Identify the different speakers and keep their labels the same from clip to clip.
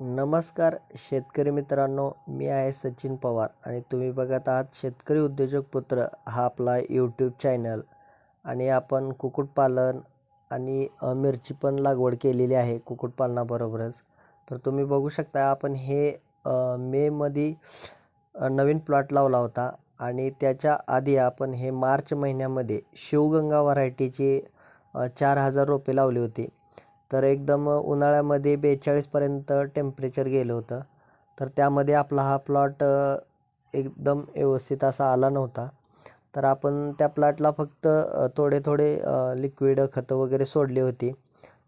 Speaker 1: नमस्कार शेतकरी मित्रांनो मी आहे सचिन पवार आणि तुम्ही बघत आहात शेतकरी उद्योजक पुत्र हा आपला यूट्यूब चॅनल आणि आपण कुक्कुटपालन आणि मिरची पण लागवड केलेली आहे कुक्कुटपालनाबरोबरच. तर तुम्ही बघू शकता आपण हे मेमध्ये नवीन प्लॉट लावला होता आणि त्याच्या आधी आपण हे मार्च महिन्यामध्ये शिवगंगा व्हरायटीचे चार हजार रोपे लावली होती. तर एकदम उन्हाळ्यामध्ये बेचाळीसपर्यंत टेम्परेचर गेलं होतं. तर त्यामध्ये आपला हा प्लॉट एकदम व्यवस्थित असा आला नव्हता. तर आपण त्या प्लॉटला फक्त थोडे थोडे लिक्विड खतं वगैरे सोडली होती.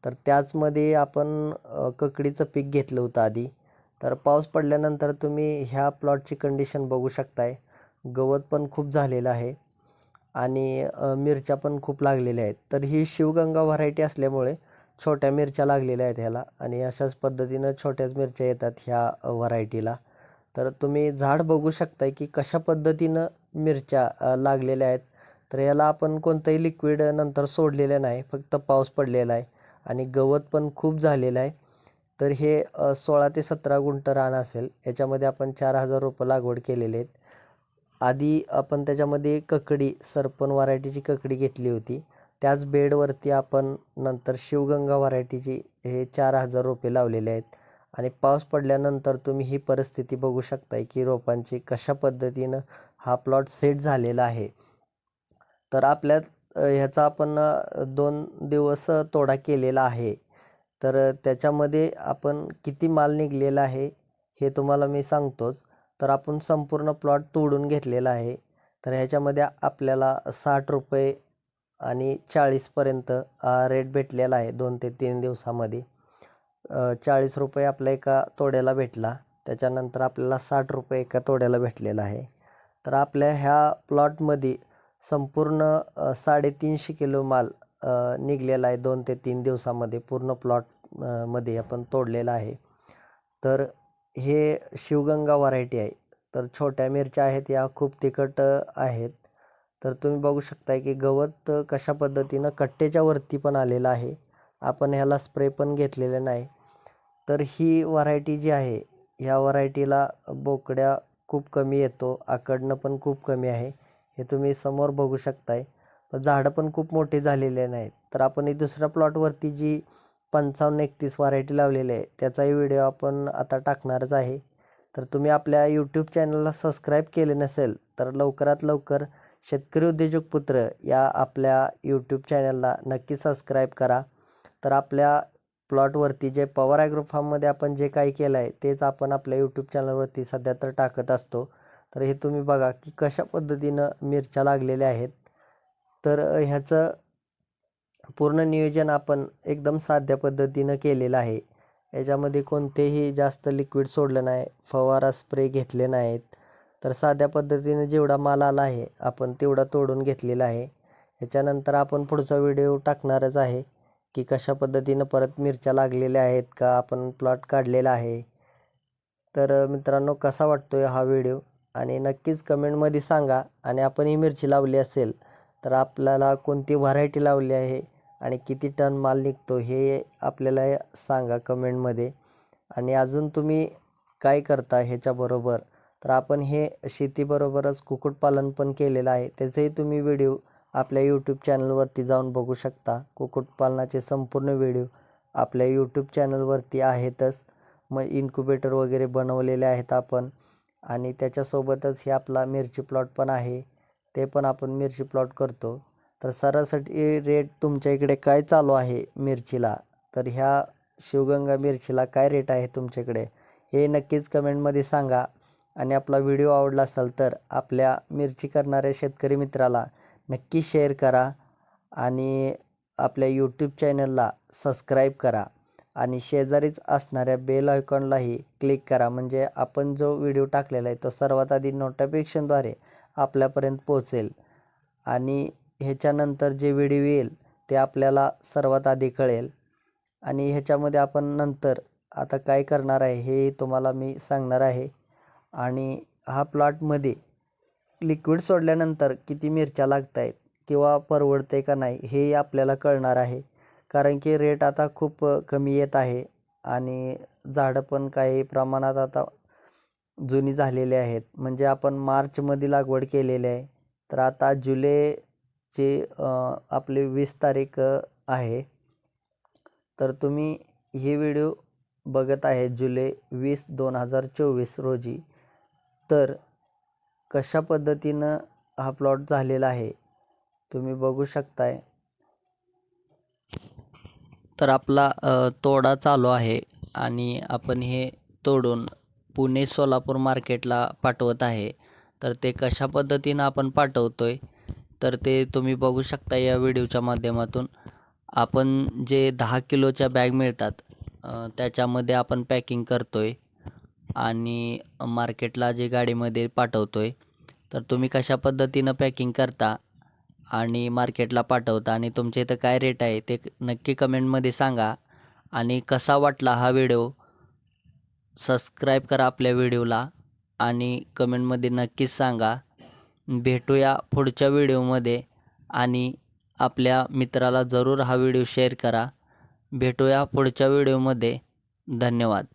Speaker 1: तर त्याचमध्ये आपण ककडीचं पीक घेतलं होतं आधी. तर पाऊस पडल्यानंतर तुम्ही ह्या प्लॉटची कंडिशन बघू शकताय. गवत पण खूप झालेलं आहे. आणि मिरच्या पण खूप लागलेल्या आहेत. तर ही शिवगंगा व्हरायटी असल्यामुळे छोट्या मिरच्या लागलेल्या आहेत ह्याला आणि अशाच पद्धतीनं छोट्याच मिरच्या येतात ह्या व्हरायटीला. तर तुम्ही झाड बघू शकताय की कशा पद्धतीनं मिरच्या लागलेल्या आहेत. तर याला आपण कोणतंही लिक्विड नंतर सोडलेलं नाही फक्त पाऊस पडलेला आहे आणि गवत पण खूप झालेलं आहे. तर हे सोळा ते सतरा गुंठ रान असेल याच्यामध्ये आपण चार हजार रोपं लागवड केलेले आहेत. आधी आपण त्याच्यामध्ये ककडी सरपण व्हरायटीची ककडी घेतली होती. त्याच बेडवरती आपण नंतर शिवगंगा व्हरायटीची हे चार हजार रोपे लावलेले आहेत. आणि पाऊस पडल्यानंतर तुम्ही ही परिस्थिती बघू शकताय की रोपांची कशा पद्धतीनं हा प्लॉट सेट झालेला आहे. तर आपल्यात ह्याचा आपण दोन दिवस तोडा केलेला आहे. तर त्याच्यामध्ये आपण किती माल निघलेला आहे हे तुम्हाला मी सांगतोच. तर आपण संपूर्ण प्लॉट तोडून घेतलेला आहे. तर ह्याच्यामध्ये आपल्याला साठ रुपये आणि चाळीसपर्यंत रेट भेटलेला आहे दोन ते तीन दिवसामध्ये. चाळीस रुपये आपल्या एका तोड्याला भेटला. त्याच्यानंतर आपल्याला साठ रुपये एका तोड्याला भेटलेला आहे. तर आपल्या ह्या प्लॉटमध्ये संपूर्ण साडेतीनशे किलो माल निघलेला आहे दोन ते तीन दिवसामध्ये. पूर्ण प्लॉटमध्ये आपण तोडलेला आहे. तर हे शिवगंगा व्हरायटी आहे. तर छोट्या मिरच्या आहेत या खूप तिखट आहेत. तर तुम्ही बघू शकताय की गवत कशा पद्धतीनं कट्टेच्या वरती पण आलेलं आहे. आपण ह्याला स्प्रे पण घेतलेले नाही. तर ही व्हरायटी जी आहे ह्या व्हरायटीला बोकड्या खूप कमी येतो आकडणं पण खूप कमी आहे. हे तुम्ही समोर बघू शकताय. पण झाडं पण खूप मोठी झालेले नाहीत. तर आपण ही दुसऱ्या प्लॉटवरती जी पंचावन्न एकतीस व्हरायटी लावलेली आहे त्याचाही व्हिडिओ आपण आता टाकणारच आहे. तर तुम्ही आपल्या यूट्यूब चॅनलला सबस्क्राईब केले नसेल तर लवकरात लवकर शेतकरी उद्योजक पुत्र या आपल्या यूट्यूब चॅनलला नक्की सबस्क्राईब करा. तर आपल्या प्लॉटवरती जे पवार ॲग्रो फार्ममध्ये आपण जे काही केलं आहे तेच आपण आपल्या यूट्यूब चॅनलवरती सध्या तर टाकत असतो. तर हे तुम्ही बघा की कशा पद्धतीनं मिरच्या लागलेल्या आहेत. तर ह्याचं पूर्ण नियोजन आपण एकदम साध्या पद्धतीनं केलेलं आहे. याच्यामध्ये कोणतेही जास्त लिक्विड सोडलं नाही फवारा स्प्रे घेतले नाहीत. तर साध्या पद्धतीने जेवढा माल आला आहे आपण तेवढा तोडून घेतलेला आहे. याच्यानंतर आपण पुढचा व्हिडिओ टाकणारच आहे की कशा पद्धतीनं परत मिरच्या लागलेल्या आहेत का आपण प्लॉट काढलेला आहे. तर मित्रांनो कसा वाटतो आहे हा व्हिडिओ? आणि नक्कीच कमेंटमध्ये सांगा. आणि आपण ही मिरची लावली असेल तर आपल्याला कोणती व्हरायटी लावली आहे आणि किती टन माल निघतो हे आपल्याला सांगा कमेंटमध्ये. आणि अजून तुम्ही काय करता ह्याच्याबरोबर? तर आपण हे शेतीबरोबरच कुक्कुटपालन पण केलेलं आहे. त्याचेही तुम्ही व्हिडिओ आपल्या यूट्यूब चॅनलवरती जाऊन बघू शकता. कुक्कुटपालनाचे संपूर्ण व्हिडिओ आपल्या यूट्यूब चॅनलवरती आहेतच. मग इन्क्युबेटर वगैरे बनवलेले आहेत आपण. आणि त्याच्यासोबतच हे आपला मिरची प्लॉट पण आहे. ते पण आपण मिरची प्लॉट करतो. तर सरासरी रेट तुमच्या इकडे काय चालू आहे मिरचीला? तर ह्या शिवगंगा मिरचीला काय रेट आहे तुमच्याकडे? हे नक्कीच कमेंटमध्ये सांगा. आणि आपला व्हिडिओ आवडला असेल तर आपल्या मिरची करणाऱ्या शेतकरी मित्राला नक्की शेअर करा आणि आपल्या यूट्यूब चॅनलला सबस्क्राईब करा आणि शेजारीच असणाऱ्या बेल आयकॉनलाही क्लिक करा. म्हणजे आपण जो व्हिडिओ टाकलेला आहे तो सर्वात आधी नोटिफिकेशनद्वारे आपल्यापर्यंत पोहोचेल. आणि ह्याच्यानंतर जे व्हिडिओ येईल ते आपल्याला सर्वात आधी कळेल. आणि ह्याच्यामध्ये आपण नंतर आता काय करणार आहे हे तुम्हाला मी सांगणार आहे. आणि हा प्लॉटमध्ये लिक्विड सोडल्यानंतर किती मिरच्या लागत आहेत किंवा परवडते का नाही हे आपल्याला कळणार आहे. कारण की रेट आता खूप कमी येत आहे आणि झाडं पण काही प्रमाणात आता जुनी झालेली आहेत. म्हणजे आपण मार्चमध्ये लागवड केलेली आहे. तर आता जुलैचे आपली वीस तारीख आहे. तर तुम्ही हे व्हिडिओ बघत आहे जुलै वीस दोन हजार चोवीस रोजी. तर कशा पद्धतीनं हा प्लॉट झालेला आहे तुम्ही बघू शकताय. तर आपला तोडा चालू आहे आणि आपण हे तोडून पुणे सोलापूर मार्केटला पाठवत आहे. तर ते कशा पद्धतीनं आपण पाठवतो आहे तर ते तुम्ही बघू शकता या व्हिडिओच्या माध्यमातून. आपण जे दहा किलोच्या बॅग मिळतात त्याच्यामध्ये आपण पॅकिंग करतो आहे आणि मार्केटला जे गाडीमध्ये पाठवतो आहे तर तुम्ही कशा पद्धतीनं पॅकिंग करता आणि मार्केटला पाठवता आणि तुमच्या इथं काय रेट आहे ते नक्की कमेंटमध्ये सांगा. आणि कसा वाटला हा व्हिडिओ सबस्क्राईब करा आपल्या व्हिडिओला आणि कमेंटमध्ये नक्कीच सांगा. भेटूया पुढच्या व्हिडिओमध्ये आणि आपल्या मित्राला जरूर हा व्हिडिओ शेअर करा. भेटूया पुढच्या व्हिडिओमध्ये धन्यवाद.